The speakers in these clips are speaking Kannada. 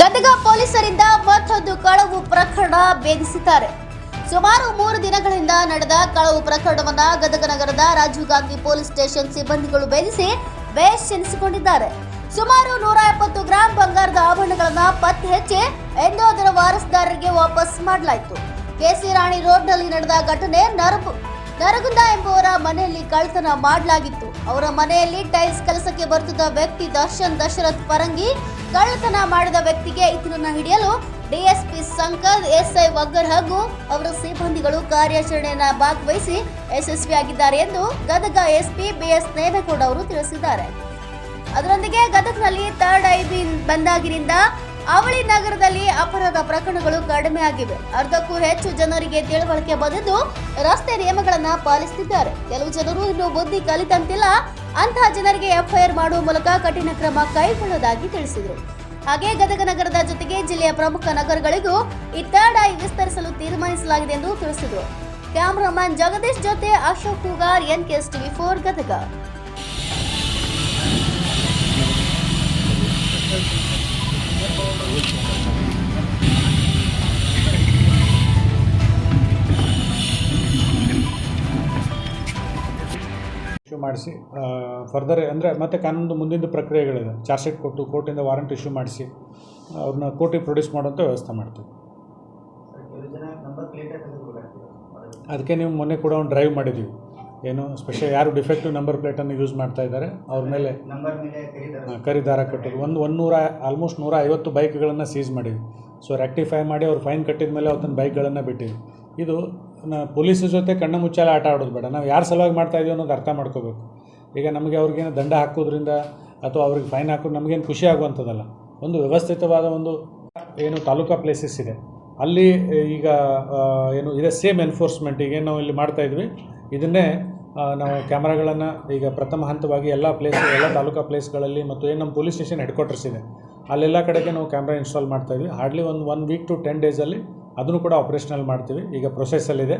ಗದಗ ಪೊಲೀಸರಿಂದ ಮತ್ತೊಂದು ಕಳವು ಪ್ರಕರಣ ಭೇದಿಸಿದ್ದಾರೆ. ಸುಮಾರು ಮೂರು ದಿನಗಳಿಂದ ನಡೆದ ಕಳವು ಪ್ರಕರಣವನ್ನ ಗದಗ ನಗರದ ರಾಜೀವ್ ಗಾಂಧಿ ಪೊಲೀಸ್ ಸ್ಟೇಷನ್ ಸಿಬ್ಬಂದಿಗಳು ಭೇದಿಸಿ ಬೇಷ್ ಎನಿಸಿಕೊಂಡಿದ್ದಾರೆ ಸುಮಾರು ನೂರ ಎಪ್ಪತ್ತು ಗ್ರಾಂ ಬಂಗಾರದ ಆಭರಣಗಳನ್ನ ಪತ್ತೆ ಹೆಚ್ಚಿ ಎಂದು ಅದರ ವಾರಸುದಾರರಿಗೆ ವಾಪಸ್ ಮಾಡಲಾಯಿತು. ಕೆಸಿ ರಾಣಿ ರೋಡ್ನಲ್ಲಿ ನಡೆದ ಘಟನೆ ನರಗು ನರಗುಂದ ಎಂಬುವರ ಮನೆಯಲ್ಲಿ ಕಳ್ಳತನ ಮಾಡಲಾಗಿತ್ತು. ಅವರ ಮನೆಯಲ್ಲಿ ಟೈಲ್ಸ್ ಕೆಲಸಕ್ಕೆ ಬರುತ್ತಿದ್ದ ವ್ಯಕ್ತಿ ದರ್ಶನ್ ದಶರಥ್ ಪರಂಗಿ, ಕಳ್ಳತನ ಮಾಡಿದ ವ್ಯಕ್ತಿಗೆ ಈತನನ್ನ ಹಿಡಿಯಲು ಡಿಎಸ್ಪಿ ಸಂಕರ್ ಎಸ್ಐ ವಗ್ಗರ್ ಹಾಗೂ ಅವರ ಸಿಬ್ಬಂದಿಗಳು ಕಾರ್ಯಾಚರಣೆಯನ್ನ ಭಾಗವಹಿಸಿ ಯಶಸ್ವಿಯಾಗಿದ್ದಾರೆ ಎಂದು ಗದಗ ಎಸ್ಪಿ ಬಿಎಸ್ ದೇವೇಗೌಡ ಅವರು ತಿಳಿಸಿದ್ದಾರೆ. ಅದರೊಂದಿಗೆ ಗದಗನಲ್ಲಿ ಥರ್ಡ್ ಐ ಬಿ ಬಂದಾಗಿನಿಂದ ಅವಳಿ ನಗರದಲ್ಲಿ ಅಪರಾಧ ಪ್ರಕರಣಗಳು ಕಡಿಮೆ ಆಗಿವೆ. ಅರ್ಧಕ್ಕೂ ಹೆಚ್ಚು ಜನರಿಗೆ ತಿಳುವಳಿಕೆ ಬಂದಿದ್ದು, ರಸ್ತೆ ನಿಯಮಗಳನ್ನ ಪಾಲಿಸುತ್ತಿದ್ದಾರೆ ಕೆಲವು ಜನರು ಇನ್ನು ಬುದ್ಧಿ ಕಲಿತಂತಿಲ್ಲ. ಅಂತಹ ಜನರಿಗೆ ಎಫ್ಐಆರ್ ಮಾಡುವ ಮೂಲಕ ಕಠಿಣ ಕ್ರಮ ಕೈಗೊಳ್ಳುವುದಾಗಿ ತಿಳಿಸಿದರು. ಹಾಗೆ ಗದಗ ನಗರದ ಜೊತೆಗೆ ಜಿಲ್ಲೆಯ ಪ್ರಮುಖ ನಗರಗಳಿಗೂ ಐ ವಿಸ್ತರಿಸಲು ತೀರ್ಮಾನಿಸಲಾಗಿದೆ ಎಂದು ತಿಳಿಸಿದರು. ಕ್ಯಾಮರಾಮನ್ ಜಗದೀಶ್ ಜೊತೆ Ashok ಕುಗಾರ್ N KS TV for Gadag. Issue ಮಾಡಿಸಿ ಫರ್ದರ್ ಅಂದರೆ ಮತ್ತೆ ಕಾನೂನು ಮುಂದಿನ ಪ್ರಕ್ರಿಯೆಗಳಿದೆ. ಚಾರ್ಜ್ ಶೀಟ್ ಕೊಟ್ಟು ಕೋರ್ಟಿಂದ ವಾರಂಟ್ ಇಶ್ಯೂ ಮಾಡಿಸಿ ಅವ್ರನ್ನ ಕೋರ್ಟಿಗೆ ಪ್ರೊಡ್ಯೂಸ್ ಮಾಡುವಂಥ ವ್ಯವಸ್ಥೆ ಮಾಡ್ತೀವಿ. ಅದಕ್ಕೆ ನೀವು ಮೊನ್ನೆ ಕೂಡ ಒಂದು ಡ್ರೈವ್ ಮಾಡಿದ್ದೀವಿ. ಏನು ಸ್ಪೆಷಲ್ ಯಾರು ಡಿಫೆಕ್ಟಿವ್ ನಂಬರ್ ಪ್ಲೇಟನ್ನು ಯೂಸ್ ಮಾಡ್ತಾ ಇದ್ದಾರೆ ಅವ್ರ ಮೇಲೆ ಆ, ಕಟ್ಟೋದು ಒಂದು ಒಂದು ನೂರ ಆಲ್ಮೋಸ್ಟ್ ನೂರ ಐವತ್ತು ಬೈಕ್ಗಳನ್ನು ಸೀಸ್ ಮಾಡಿದ್ವಿ. ಸೊ ರೆಕ್ಟಿಫೈ ಮಾಡಿ ಅವ್ರು ಫೈನ್ ಕಟ್ಟಿದ ಮೇಲೆ ಅವತ್ತನ್ನು ಬೈಕ್ಗಳನ್ನು ಬಿಟ್ಟಿದ್ವಿ. ಇದು ಪೊಲೀಸ್ ಪೊಲೀಸರ ಜೊತೆ ಕಣ್ಣ ಮುಚ್ಚಾಲೆ ಆಟ ಆಡೋದು ಬೇಡ. ನಾವು ಯಾರು ಸಲುವಾಗಿ ಮಾಡ್ತಾ ಇದೀವಿ ಅನ್ನೋದು ಅರ್ಥ ಮಾಡ್ಕೋಬೇಕು. ಈಗ ನಮಗೆ ಅವ್ರಿಗೇನು ದಂಡ ಹಾಕೋದ್ರಿಂದ ಅಥವಾ ಅವ್ರಿಗೆ ಫೈನ್ ಹಾಕೋದು ನಮಗೇನು ಖುಷಿ ಆಗುವಂಥದ್ದಲ್ಲ. ಒಂದು ವ್ಯವಸ್ಥಿತವಾದ ಒಂದು ಏನು ತಾಲೂಕಾ ಪ್ಲೇಸಸ್ ಇದೆ. ಅಲ್ಲಿ ಈಗ ಏನು ಇದೆ ಸೇಮ್ ಎನ್ಫೋರ್ಸ್ಮೆಂಟ್ ಈಗೇನು ನಾವು ಇಲ್ಲಿ ಮಾಡ್ತಾಯಿದ್ವಿ ಇದನ್ನೇ ನಾವು ಕ್ಯಾಮ್ರಾಗಳನ್ನು ಈಗ ಪ್ರಥಮ ಹಂತವಾಗಿ ಎಲ್ಲ ಪ್ಲೇಸ್ ಎಲ್ಲ ತಾಲೂಕಾ ಪ್ಲೇಸ್ಗಳಲ್ಲಿ ಮತ್ತು ಏನು ನಮ್ಮ ಪೊಲೀಸ್ ಸ್ಟೇಷನ್ ಹೆಡ್ ಕ್ವಾರ್ಟರ್ಸ್ ಇದೆ. ಅಲ್ಲೆಲ್ಲ ಕಡೆಗೆ ನಾವು ಕ್ಯಾಮ್ರಾ ಇನ್ಸ್ಟಾಲ್ ಮಾಡ್ತಾ ಇದ್ವಿ. ಹಾರ್ಡ್ಲಿ ಒಂದು ಒನ್ ವೀಕ್ ಟು ಟೆನ್ ಡೇಸಲ್ಲಿ ಅದನ್ನು ಕೂಡ ಆಪ್ರೇಷನಲ್ ಮಾಡ್ತೀವಿ. ಈಗ ಪ್ರೊಸೆಸ್ಸಲ್ಲಿದೆ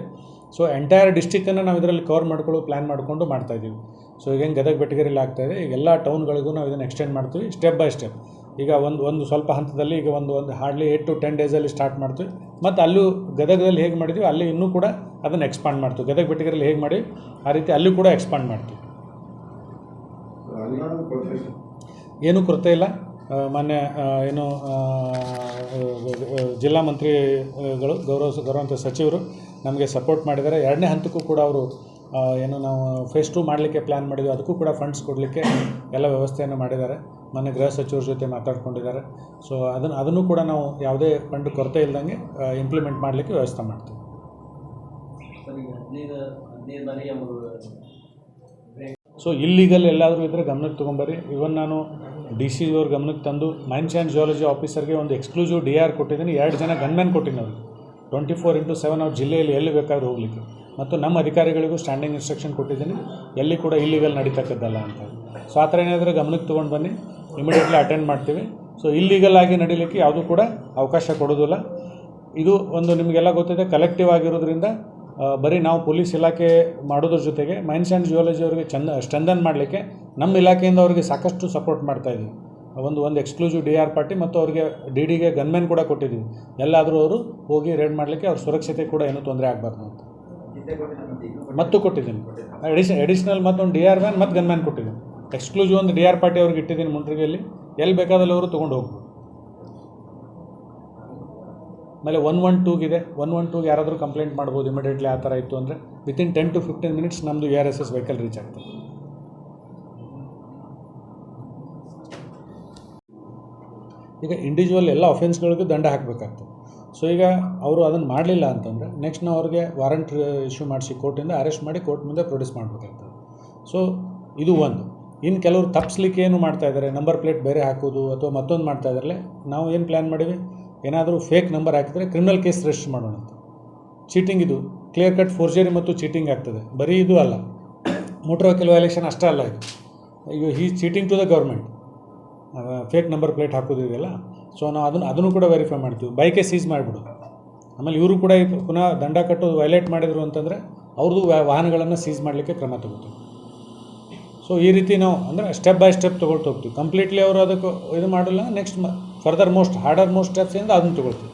ಸೊ ಎಂಟೈರ್ ಡಿಸ್ಟಿಕ್ಕನ್ನು ನಾವು ಇದರಲ್ಲಿ ಕವರ್ ಮಾಡ್ಕೊಳ್ಳೋ ಪ್ಲ್ಯಾನ್ ಮಾಡಿಕೊಂಡು ಮಾಡ್ತಾ ಇದ್ದೀವಿ. ಸೊ ಈಗ ಹೆಂಗೆ ಗದಗ ಬೆಟಗರಿಲಿ ಆಗ್ತಾಯಿದೆ ಈಗ ಎಲ್ಲ ಟೌನ್ಗಳಿಗೂ ನಾವು ಇದನ್ನು ಎಕ್ಸ್ಟೆಂಡ್ ಮಾಡ್ತೀವಿ ಸ್ಟೆಪ್ ಬೈ ಸ್ಟೆಪ್ ಈಗ ಒಂದು ಒಂದು ಸ್ವಲ್ಪ ಹಂತದಲ್ಲಿ ಈಗ ಒಂದು ಒಂದು ಹಾರ್ಡ್ಲಿ ಏಯ್ಟ್ ಟು ಟೆನ್ ಡೇಸಲ್ಲಿ ಸ್ಟಾರ್ಟ್ ಮಾಡ್ತೀವಿ. ಮತ್ತು ಅಲ್ಲೂ ಗದಗದಲ್ಲಿ ಹೇಗೆ ಮಾಡಿದ್ವಿ ಅಲ್ಲಿ ಇನ್ನೂ ಕೂಡ ಅದನ್ನು ಎಕ್ಸ್ಪಾಂಡ್ ಮಾಡ್ತೀವಿ. ಗದಗ ಬೆಟಗರಲ್ಲಿ ಹೇಗೆ ಮಾಡಿ ಆ ರೀತಿ ಅಲ್ಲೂ ಕೂಡ ಎಕ್ಸ್ಪಾಂಡ್ ಮಾಡ್ತೀವಿ. ಏನೂ ಕೊರತೆ ಇಲ್ಲ. ಮಾನ್ಯ ಏನು ಜಿಲ್ಲಾ ಮಂತ್ರಿಗಳು ಗೌರವ ಗೌರವಂತ ಸಚಿವರು ನಮಗೆ ಸಪೋರ್ಟ್ ಮಾಡಿದ್ದಾರೆ. ಎರಡನೇ ಹಂತಕ್ಕೂ ಕೂಡ ಅವರು ಏನು ನಾವು ಫೇಸ್ ಟು ಮಾಡಲಿಕ್ಕೆ ಪ್ಲ್ಯಾನ್ ಮಾಡಿದ್ವಿ. ಅದಕ್ಕೂ ಕೂಡ ಫಂಡ್ಸ್ ಕೊಡಲಿಕ್ಕೆ ಎಲ್ಲ ವ್ಯವಸ್ಥೆಯನ್ನು ಮಾಡಿದ್ದಾರೆ. ಮೊನ್ನೆ ಗೃಹ ಸಚಿವರ ಜೊತೆ ಮಾತಾಡ್ಕೊಂಡಿದ್ದಾರೆ. ಸೊ ಅದನ್ನು ಅದನ್ನು ಕೂಡ ನಾವು ಯಾವುದೇ ಫಂಡ್ ಕೊರತೆ ಇಲ್ದಂಗೆ ಇಂಪ್ಲಿಮೆಂಟ್ ಮಾಡಲಿಕ್ಕೆ ವ್ಯವಸ್ಥೆ ಮಾಡ್ತೀವಿ. ಸೊ ಇಲ್ಲಿಗಲ್ ಎಲ್ಲಾದರೂ ಇದ್ದರೆ ಗಮನಕ್ಕೆ ತೊಗೊಂಬರ್ರಿ. ಇವನ್ ನಾನು ಡಿ ಸಿ ಅವ್ರ ಗಮನಕ್ಕೆ ತಂದು ಮೈನ್ಸ್ ಆ್ಯಂಡ್ ಜಿಯಾಲಜಿ ಆಫೀಸರ್ಗೆ ಒಂದು ಎಕ್ಸ್ಕ್ಲೂಸಿವ್ ಡಿ ಆರ್ ಕೊಟ್ಟಿದ್ದೀನಿ. ಎರಡು ಜನ ಗನ್ಮ್ಯಾನ್ ಕೊಟ್ಟಿದ್ದೀನಿ ಅವ್ರಿಗೆ. ಟ್ವೆಂಟಿ ಫೋರ್ ಇಂಟು ಸೆವೆನ್ ಅವ್ರ ಜಿಲ್ಲೆಯಲ್ಲಿ ಎಲ್ಲಿ ಬೇಕಾದ್ರೂ ಹೋಗಲಿಕ್ಕೆ. ಮತ್ತು ನಮ್ಮ ಅಧಿಕಾರಿಗಳಿಗೂ ಸ್ಟ್ಯಾಂಡಿಂಗ್ ಇನ್ಸ್ಟ್ರಕ್ಷನ್ ಕೊಟ್ಟಿದ್ದೀನಿ. ಎಲ್ಲಿ ಕೂಡ ಇಲ್ಲಿಗಲ್ ನಡೀತಕ್ಕದ್ದಲ್ಲ ಅಂತ. ಸೊ ಆ ಥರ ಏನಾದರೂ ಗಮನಕ್ಕೆ ತೊಗೊಂಡು ಬನ್ನಿ. ಇಮಿಡಿಯೇಟ್ಲಿ ಅಟೆಂಡ್ ಮಾಡ್ತೀವಿ. ಸೊ ಇಲ್ಲಿಗಲ್ ಆಗಿ ನಡೀಲಿಕ್ಕೆ ಯಾವುದೂ ಕೂಡ ಅವಕಾಶ ಕೊಡೋದಿಲ್ಲ ಇದು ಒಂದು ನಿಮಗೆಲ್ಲ ಗೊತ್ತಿದೆ ಕಲೆಕ್ಟಿವ್ ಆಗಿರೋದ್ರಿಂದ ಬರೀ ನಾವು ಪೊಲೀಸ್ ಇಲಾಖೆ ಮಾಡೋದ್ರ ಜೊತೆಗೆ ಮೈನ್ಸ್ ಆ್ಯಂಡ್ ಜಿಯಾಲಜಿ ಅವರಿಗೆ ಚಂದ ಸ್ಟ್ರೆಂದನ್ ಮಾಡಲಿಕ್ಕೆ ನಮ್ಮ ಇಲಾಖೆಯಿಂದ ಅವರಿಗೆ ಸಾಕಷ್ಟು ಸಪೋರ್ಟ್ ಮಾಡ್ತಾ ಇದ್ದೀವಿ ಒಂದು ಒಂದು ಎಕ್ಸ್ಕ್ಲೂಸಿವ್ ಡಿ ಆರ್ ಪಾರ್ಟಿ ಮತ್ತು ಅವರಿಗೆ ಡಿ ಡಿಗೆ ಗನ್ಮೆನ್ ಕೂಡ ಕೊಟ್ಟಿದ್ದೀವಿ ಎಲ್ಲಾದರೂ ಅವರು ಹೋಗಿ ರೇಡ್ ಮಾಡಲಿಕ್ಕೆ ಅವ್ರ ಸುರಕ್ಷತೆ ಕೂಡ ಏನೂ ತೊಂದರೆ ಆಗಬಾರ್ದು ಅಂತ. ಮತ್ತೆ ಕೊಟ್ಟಿದ್ದೀನಿ. ಅಡಿಷನ್ ಅಡಿಷನಲ್ ಮತ್ತೊಂದು ಡಿ ಆರ್ ಮ್ಯಾನ್ ಮತ್ತು ಗನ್ ಮ್ಯಾನ್ ಕೊಟ್ಟಿದ್ದೀನಿ. ಎಕ್ಸ್ಕ್ಲೂಸಿವ್ ಒಂದು ಡಿ ಆರ್ ಪಾರ್ಟಿ ಅವ್ರಿಗೆ ಇಟ್ಟಿದ್ದೀನಿ ಮುಂಡ್ರಿಗೆಯಲ್ಲಿ ಎಲ್ಲಿ ಬೇಕಾದಲ್ಲಿ ಅವರು ತೊಗೊಂಡು ಹೋಗ್ಬೋದು. ಆಮೇಲೆ ಒನ್ ಒನ್ ಟೂಗಿದೆ ಒನ್ ಒನ್ ಟೂಗೆ ಯಾರಾದರೂ ಕಂಪ್ಲೇಂಟ್ ಮಾಡ್ಬೋದು ಇಮಿಡಿಯೇಟ್ಲಿ ಆ ಥರ ಇತ್ತು ಅಂದರೆ within ten to fifteen minutes ನಮ್ಮದು A R S S vehicle reach ಆಗ್ತದೆ ಈಗ ಇಂಡಿವಿಜುವಲ್ ಎಲ್ಲ ಅಫೆನ್ಸ್ಗಳಿಗೂ ದಂಡ ಹಾಕಬೇಕಾಗ್ತದೆ. ಸೊ ಈಗ ಅವರು ಅದನ್ನು ಮಾಡಲಿಲ್ಲ ಅಂತಂದರೆ ನೆಕ್ಸ್ಟ್ ನಾವು ಅವ್ರಿಗೆ ವಾರಂಟ್ ಇಶ್ಯೂ ಮಾಡಿಸಿ ಕೋರ್ಟಿಂದ ಅರೆಸ್ಟ್ ಮಾಡಿ ಕೋರ್ಟ್ ಮುಂದೆ ಪ್ರೊಡ್ಯೂಸ್ ಮಾಡಬೇಕಾಗ್ತದೆ. ಸೊ ಇದು ಒಂದು. ಇನ್ನು ಕೆಲವರು ತಪ್ಪಿಸ್ಲಿಕ್ಕೆ ಏನು ಮಾಡ್ತಾ ಇದ್ದಾರೆ ನಂಬರ್ ಪ್ಲೇಟ್ ಬೇರೆ ಹಾಕೋದು ಅಥವಾ ಮತ್ತೊಂದು ಮಾಡ್ತಾ ಇದ್ದಾರಲ್ಲ ನಾವು ಏನು ಪ್ಲ್ಯಾನ್ ಮಾಡಿವಿ? ಏನಾದರೂ ಫೇಕ್ ನಂಬರ್ ಹಾಕಿದರೆ ಕ್ರಿಮಿನಲ್ ಕೇಸ್ ರಿಜಿಸ್ಟರ್ ಮಾಡೋಣ ಅಂತ. ಚೀಟಿಂಗ್ ಇದು. ಕ್ಲಿಯರ್ ಕಟ್ ಫೋರ್ಜರಿ ಮತ್ತು ಚೀಟಿಂಗ್ ಆಗ್ತದೆ. ಬರೀ ಇದು ಅಲ್ಲ. ಮೋಟರ್ ವೆಹಿಕಲ್ ವೈಲೇಷನ್ ಅಷ್ಟೇ ಅಲ್ಲ ಇದು. ಈಗ he cheating to the government fake number plate ಹಾಕೋದು ಇದೆಯಲ್ಲ ಸೊ ನಾವು ಅದನ್ನು ಅದನ್ನು ಕೂಡ ವೆರಿಫೈ ಮಾಡ್ತೀವಿ. ಬೈಕೇ ಸೀಸ್ ಮಾಡಿಬಿಡು. ಆಮೇಲೆ ಇವರು ಕೂಡ ಪುನಃ ದಂಡ ಕಟ್ಟೋದು ವೈಲೇಟ್ ಮಾಡಿದರು ಅಂತಂದರೆ ಅವ್ರದ್ದು ವಾಹನಗಳನ್ನು ಸೀಸ್ ಮಾಡಲಿಕ್ಕೆ ಕ್ರಮ ತಗೋತೀವಿ. ಸೊ ಈ ರೀತಿ ನಾವು ಅಂದರೆ ಸ್ಟೆಪ್ ಬೈ ಸ್ಟೆಪ್ ತೊಗೊಳ್ತಾ ಹೋಗ್ತೀವಿ. ಕಂಪ್ಲೀಟ್ಲಿ ಅವರು ಅದಕ್ಕೆ ಇದು ಮಾಡಲ್ಲ next further most harder most ಸ್ಟೆಪ್ಸಿಂದ ಅದನ್ನು ತೊಗೊಳ್ತೀವಿ.